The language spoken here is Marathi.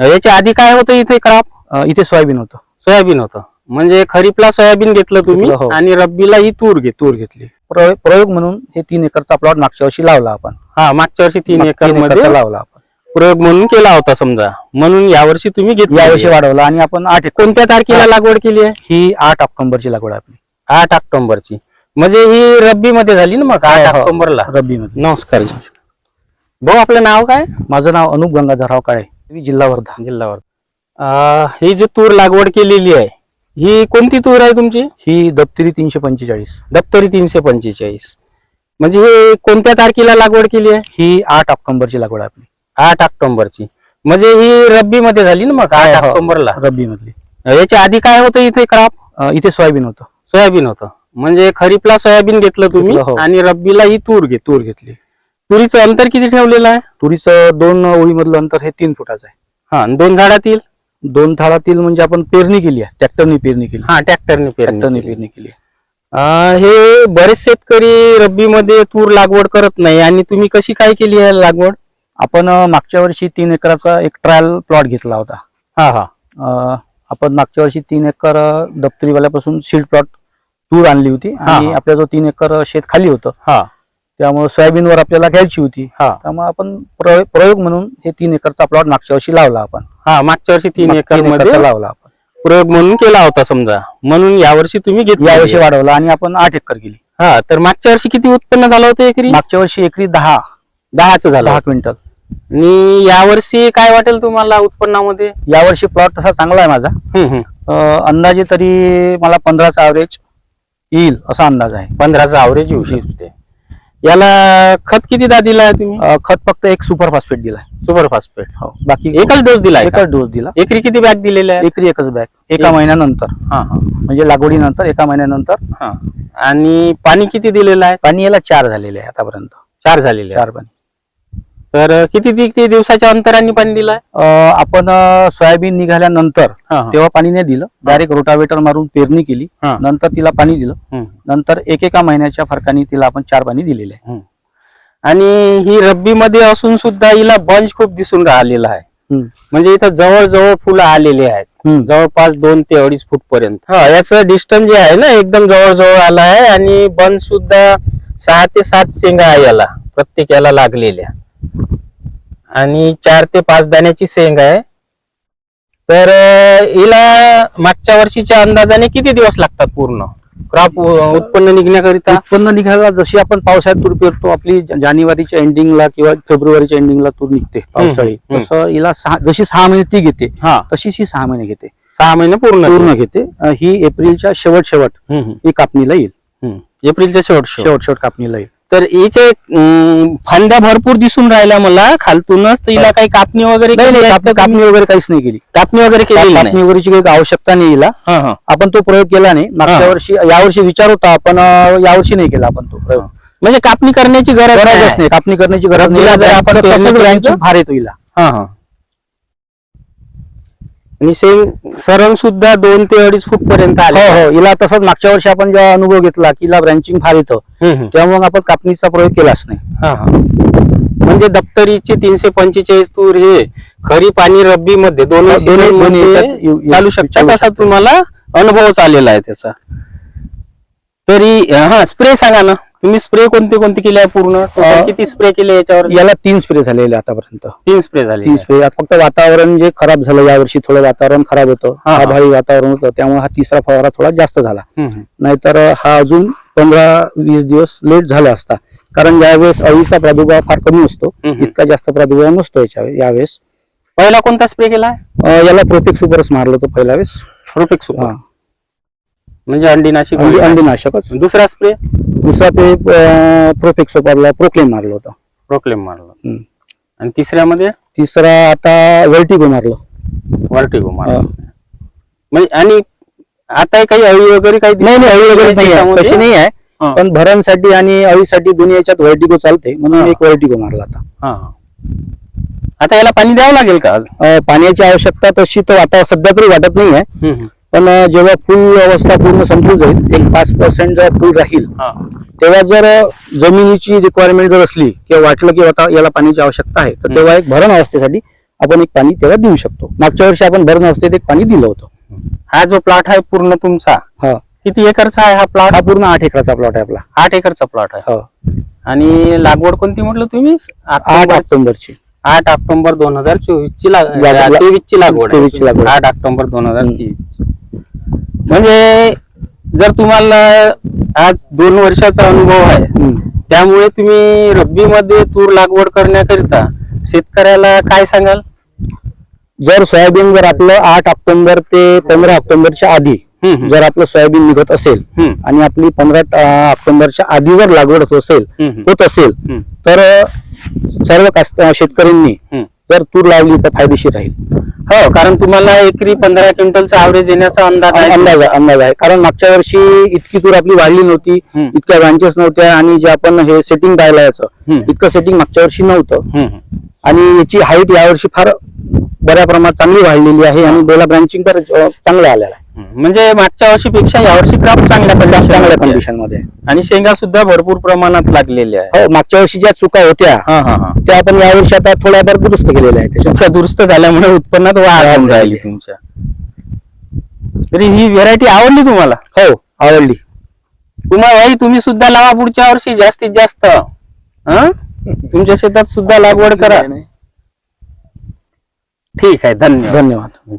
याच्या आधी काय होतं इथे क्रॉप अं, इथे सोयाबीन होतं. सोयाबीन होतं. म्हणजे खरीपला सोयाबीन घेतलं तुम्ही हो. आणि रब्बीला ही तूर घेत तूर घेतली. प्रयोग प्रयोग म्हणून हे तीन एकरचा प्लॉट मागच्या वर्षी लावला आपण. हा मागच्या वर्षी तीन एकर तीन मध्ये एकरचा लावला आपण. प्रयोग म्हणून केला होता समजा. म्हणून यावर्षी तुम्ही घेतली. यावर्षी वाढवला आणि आपण आठ एकर कोणत्या तारखेला लागवड केली आहे? ही आठ ऑक्टोबरची लागवड आहे आपली. आठ ऑक्टोबरची. म्हणजे ही रब्बी मध्ये झाली ना मग? आठ हो, हो. ऑक्टोबरला. रब्बी मध्ये नमस्कार भाऊ आपलं नाव काय? माझं नाव अनुप गंगाधरराव काळे. मी जिल्हा वर्धा जिल्हावर अं, ही जी तूर लागवड केलेली आहे ही कोणती तूर आहे तुमची? ही दप्तरी तीनशे पंचेचाळीस. दप्तरी तीनशे पंचेचाळीस. म्हणजे ही कोणत्या तारखेला लागवड केली आहे? ही आठ ऑक्टोबरची लागवड आहे आपली. आठ ऑक्टोबरची. म्हणजे ही रब्बी मध्ये झाली ना मग? आठ हो. ऑक्टोबरला. रब्बी मधली याच्या आधी काय होतं इथे क्रॉप? इथे सोयाबीन होतं. सोयाबीन होतं. म्हणजे खरीपला सोयाबीन घेतलं तुम्ही हो. आणि रब्बीला ही तूर घेत तूर घेतली. तुरीचं अंतर किती ठेवलेलं आहे? तुरीचं दोन ओळीमधलं अंतर हे तीन फुटाचं आहे. हा आणि दोन झाडातील? दोन थाळातील म्हणजे आपण पेरणी केली आहे ट्रॅक्टरनी पेरणी केली. हा ट्रॅक्टरने ट्रॅक्टरनी पेरणी केली आहे. अं, हे बरेच शेतकरी रब्बी मध्ये तूर लागवड करत नाही आणि तुम्ही कशी काय केली आहे लागवड? आपण अं, मागच्या वर्षी तीन एकराचा एक ट्रायल प्लॉट घेतला होता. हा हा. अं, आपण मागच्या वर्षी तीन एकर अं, दप्तरीवाल्यापासून सीड प्लॉट तूर आणली होती हा, आणि हा. आपल्या जो तीन एकर शेत खाली होतं हा. त्यामुळे सोयाबीनवर आपल्याला घ्यायची होती. हा. त्यामुळे आपण प्रयोग प्रयोग म्हणून हे तीन एकरचा प्लॉट मागच्या वर्षी लावला आपण. हा मागच्या वर्षी तीन एकरमध्ये लावला आपण. प्रयोग म्हणून केला होता समजा. म्हणून यावर्षी तुम्ही घेतली यावर्षी वाढवला आणि आपण आठ एकर केली. हा तर मागच्या वर्षी किती उत्पन्न झालं होतं एकरी? मागच्या वर्षी एकरी दहा. दहाच झालं दहा. क्विंटल. आणि यावर्षी काय वाटेल तुम्हाला उत्पन्नामध्ये? यावर्षी प्लॉट तसा चांगला आहे माझा. अंदाजे तरी मला पंधराचा ऍव्हरेज येईल असा अंदाज आहे. पंधराचा अवरेज येऊ शकते. याला खत किती दा दिलाय तुम्ही? अं, खत फक्त एक सुपर फॉस्फेट दिलाय. Super phosphate. हो बाकी एकच डोस दिलाय का? एकच डोस दिला. एकरी किती बॅग दिलेले आहे एकरी एकच बॅग. एका एक- महिन्यानंतर. हा हा. म्हणजे लागवडीनंतर एका महिन्यानंतर. हा. आणि पाणी किती दिलेलं आहे? पाणी याला चार झालेले आहे आतापर्यंत. चार झालेले आहे. चार पाणी. तर किती किती दिवसाच्या अंतराने पाणी दिलाय? अं, आपण अं, सोयाबीन निघाल्यानंतर. तेव्हा पाणी नाही दिलं. डायरेक्ट रोटावेटर मारून पेरणी केली. हा. नंतर तिला पाणी दिलं. हम्म, नंतर एक एका महिन्याच्या फरकाने तिला आपण चार पाणी दिलेले आहे. आणि ही रब्बी मध्ये असून सुद्धा हिला बंच खूप दिसून राहिलेला आहे. हम्म. म्हणजे इथं जवळजवळ फुलं आलेले आहेत. हम्म. जवळपास दोन ते अडीच फूट पर्यंत. हा याचं डिस्टन्स जे आहे ना एकदम जवळजवळ आला आहे आणि बन सुद्धा सहा ते सात शेंगा आहे याला प्रत्येक याला लागलेल्या. आणि चार ते पाच दाण्याची शेंग आहे. तर हिला मागच्या वर्षीच्या अंदाजाने किती दिवस लागतात पूर्ण? क्रॉप उत्पन्न निघण्याकरिता? उत्पन्न निघायला जशी आपण पावसाळ्यात तूर पेरतो आपली जानेवारीच्या एंडिंगला किंवा फेब्रुवारीच्या एंडिंगला तूर निघते पावसाळी. तसं हिला जशी सहा महिने ती घेते हा. तशीच ही सहा महिने घेते. सहा महिने पूर्ण पूर्ण घेते. ही एप्रिलच्या शेवट शेवट ही कापणीला येईल. एप्रिलच्या शेवट शेवट शेवट कापणीला येईल. तर हिचे फांद्या भरपूर दिसून राहिल्या मला खालतूनच तर हिला काही कापणी वगैरे नाही केली? कापणी वगैरे काहीच नाही केली. कापणी वगैरे नाही. कापणी वगैरेची काही आवश्यकता नाही हिला. हा, हा. आपण तो प्रयोग केला नाही. मागच्या. वर्षी यावर्षी विचार होता पण अं, यावर्षी नाही केला आपण तो प्रयोग. म्हणजे कापणी करण्याची गरज नाही. कापणी करण्याची गरज नाही. आपण केली फार येतो हिला. हा, हा. आणि शेंग सरंग सुद्धा दोन ते अडीच फूट पर्यंत हो आले. हो हिला तसंच मागच्या वर्षी आपण जेव्हा अनुभव घेतला की हिला ब्रँचिंग फार येतं हम्म, हम्म. तेव्हा मग आपण कापणीचा प्रयोग केलाच नाही. हा, हा. म्हणजे दप्तरीचे तीनशे पंचेचाळीस तूर हे खरीप आणि रब्बी मध्ये दोन्ही दोन्ही- season दोन्ही मध्ये याच्यात येऊ- येऊ- चालू शकतात चालू असा तुम्हाला अनुभव आलेला आहे त्याचा. तरी हा स्प्रे सांगा ना. तुम्ही स्प्रे कोणते कोणते केले आहे पूर्ण? Total किती स्प्रे केले याच्यावर? याला तीन स्प्रे झालेले आतापर्यंत. तीन स्प्रे झाले तीन स्प्रे आता फक्त वातावरण जे खराब झालं यावर्षी थोडं वातावरण खराब होतं. हा, हा. आभाळी वातावरण होतं. त्यामुळे हा तिसरा फवारा थोडा जास्त झाला. हम्म. नाहीतर हा अजून पंधरा वीस दिवस लेट झाला असता. कारण यावेळेस अळीचा प्रादुर्भाव फार कमी असतो हम्म. इतका जास्त प्रादुर्भाव नसतो याच्या यावेळेस. पहिला कोणता स्प्रे केला अं, याला प्रोटेक्ट सुपरच मारलं होतं पहिल्या वेळेस. प्रोटेक्ट सुपर हा. म्हणजे अंडीनाशिक अंडी अंडीनाशकच. दुसरा स्प्रे दुसरा ते प्रोटेक्ट सुपरला प्रोक्लेम मारलं होतं. प्रोक्लेम मारलं. आणि तिसऱ्यामध्ये? तिसरा आता वर्टिगो मारलं. वर्टिगो मारलं. म्हणजे आणि आता काही अळी वगैरे काही नाही नाही अळी वगैरे नाही? तशी नाही आहे. पण भरणसाठी आणि अळीसाठी दोन्ही याच्यात वर्टिगो चालते म्हणून. एक वर्टिगो मारला आता. हा. आता याला पाणी द्यावं लागेल का पाण्याची आवश्यकता तशी तर आता सध्या तरी वाटत नाही आहे पण जेव्हा फुल अवस्था पूर्ण संपून जाईल एक पाच पर्सेंट जेव्हा फुल राहील हा. तेव्हा जर जमिनीची रिक्वायरमेंट जर असली किंवा वाटलं की आता याला पाण्याची आवश्यकता आहे तर तेव्हा एक भरण अवस्थेसाठी आपण एक पाणी तेव्हा देऊ शकतो. मागच्या वर्षी आपण भर अवस्थेत एक पाणी दिलं होतं. हा जो प्लॉट आहे पूर्ण तुमचा हा. किती एकरचा आहे हा प्लॉट हा पूर्ण आठ एकराचा प्लॉट आहे आपला. आठ एकरचा प्लॉट आहे. हो. आणि लागवड कोणती म्हटलं तुम्ही? आठ ऑक्टोबर- ऑक्टोबरची. आठ ऑक्टोबर दोन हजार चोवीस ची लागवड- तेवीस ची लागवड आहे. 23 ची लागवड. आठ ऑक्टोबर दोन हजार. तेवीस म्हणजे जर तुम्हाला आज दोन वर्षाचा अनुभव आहे. त्यामुळे तुम्ही रब्बी मध्ये तूर लागवड करण्याकरिता शेतकऱ्याला काय सांगाल जर सोयाबीन जर आपलं आठ ऑक्टोबर ते पंधरा ऑक्टोबरच्या आधी. जर आपलं सोयाबीन निघत असेल. आणि आपली पंधरा ऑक्टोबरच्या आधी जर लागवड होत असेल. होत असेल. तर सर्व शेतकऱ्यांनी. जर तूर लावली तर फायदेशीर राहील हो कारण तुम्हाला एकरी पंधरा क्विंटलचा ॲव्हरेज येण्याचा अंदाज आहे अंदाज आहे अंदाज आहे कारण मागच्या वर्षी इतकी तूर आपली वाढली नव्हती. इतक्या ब्रांचेस नव्हत्या आणि जे आपण हे सेटिंग पाहिलं याचं. इतकं सेटिंग मागच्या वर्षी नव्हतं. आणि याची हाईट यावर्षी फार बऱ्या प्रमाणात चांगली वाढलेली आहे आणि डोला ब्रांचिंग तर चांगलं आलेलं आहे. म्हणजे मागच्या वर्षीपेक्षा यावर्षी क्रॉप चांगल्या condition चांगल्या. कंडिशनमध्ये. आहे. आणि शेंगा सुद्धा भरपूर प्रमाणात लागलेल्या आहे हो मागच्या वर्षी ज्या चुका होत्या हा हा हा. त्या आपण यावर्षी आता थोड्याफार दुरुस्त केलेल्या आहेत. तुमच्या दुरुस्त झाल्यामुळे उत्पन्नात वाढ होऊन राहिली तुमच्या. तरी ही व्हेरायटी आवडली तुम्हाला? हो आवडली. तुम्हाला भाई तुम्ही सुद्धा लावा पुढच्या वर्षी जास्तीत जास्त. हं? तुमच्या शेतात सुद्धा लागवड करा. ठीक आहे धन्यवाद. धन्यवाद.